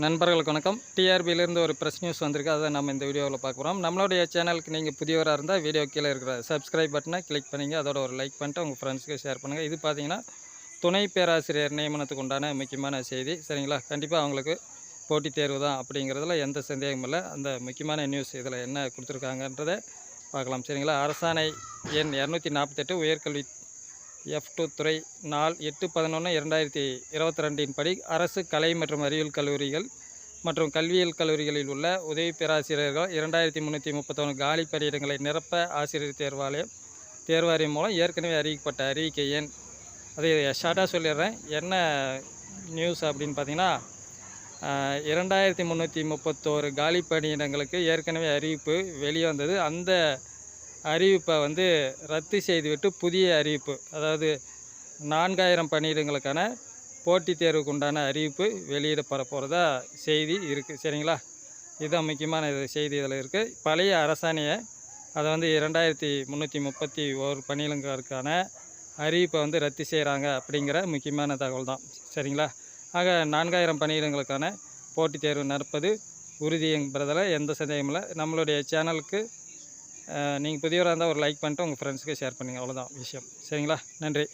நண்பர்களுக்கு வணக்கம். டிஆர்பியிலேருந்து ஒரு ப்ரெஸ் நியூஸ் வந்திருக்கு. அதை நம்ம இந்த வீடியோவில் பார்க்க போகிறோம் நம்மளுடைய சேனலுக்கு நீங்கள் புதியவராக இருந்தால் வீடியோ கீழே இருக்கிற சப்ஸ்கிரைப் பட்டனை கிளிக் பண்ணிங்க. அதோட ஒரு லைக் பண்ணிட்டு உங்கள் ஃப்ரெண்ட்ஸ்க்கு ஷேர் பண்ணுங்கள் இது பார்த்தீங்கன்னா துணை பேராசிரியர் நியமனத்துக்கு உண்டான முக்கியமான செய்தி. சரிங்களா? கண்டிப்பாக அவங்களுக்கு போட்டித் தேர்வு தான் அப்படிங்கிறதுல எந்த சந்தேகமும் இல்லை. அந்த முக்கியமான நியூஸ் இதில் என்ன கொடுத்துருக்காங்கன்றதை பார்க்கலாம். சரிங்களா? அரசாணை எண் இரநூத்தி நாற்பத்தெட்டு உயர்கல்வி எஃப் டூ துறை நாள் எட்டு பதினொன்று இரண்டாயிரத்தி இருபத்தி ரெண்டின் படி அரசு கலை மற்றும் அறிவியல் கல்லூரிகள் மற்றும் கல்வியியல் கல்லூரிகளில் உள்ள உதவி பேராசிரியர்கள் இரண்டாயிரத்தி முந்நூற்றி முப்பத்தொன்று காலி பணியிடங்களை நிரப்ப ஆசிரியர் தேர்வாலயம் தேர்வாரியம் மூலம் ஏற்கனவே அறிவிக்கப்பட்ட அறிவிக்கை எண். அதை ஷார்ட்டாக சொல்லிடுறேன். என்ன நியூஸ் அப்படின்னு பார்த்தீங்கன்னா இரண்டாயிரத்தி முந்நூற்றி முப்பத்தோரு காலி பணியிடங்களுக்கு ஏற்கனவே அறிவிப்பு வெளியே வந்தது அந்த அறிவிப்பை வந்து ரத்து செய்துவிட்டு புதிய அறிவிப்பு அதாவது நான்காயிரம் பணியிடங்களுக்கான போட்டித் தேர்வுக்கு உண்டான அறிவிப்பு வெளியிடப்பட போகிறதா செய்தி இருக்குது சரிங்களா? இதுதான் முக்கியமான இது செய்தி இதில் இருக்குது பழைய அரசாணையை அதை வந்து இரண்டாயிரத்தி முந்நூற்றி முப்பத்தி ஒரு பணியிடங்களுக்கான அறிவிப்பை வந்து ரத்து செய்கிறாங்க அப்படிங்கிற முக்கியமான தகவல் தான் சரிங்களா? ஆக நான்காயிரம் பணியிடங்களுக்கான போட்டித் தேர்வு நடப்பது உறுதி என்பதில் எந்த சந்தேகமும் இல்லை. நம்மளுடைய சேனலுக்கு நீங்கள் புதியவராக இருந்தால் ஒரு லைக் பண்ணிட்டு உங்கள் ஃப்ரெண்ட்ஸுக்கு ஷேர் பண்ணுங்கள் அவ்வளோதான் விஷயம். சரிங்களா? நன்றி.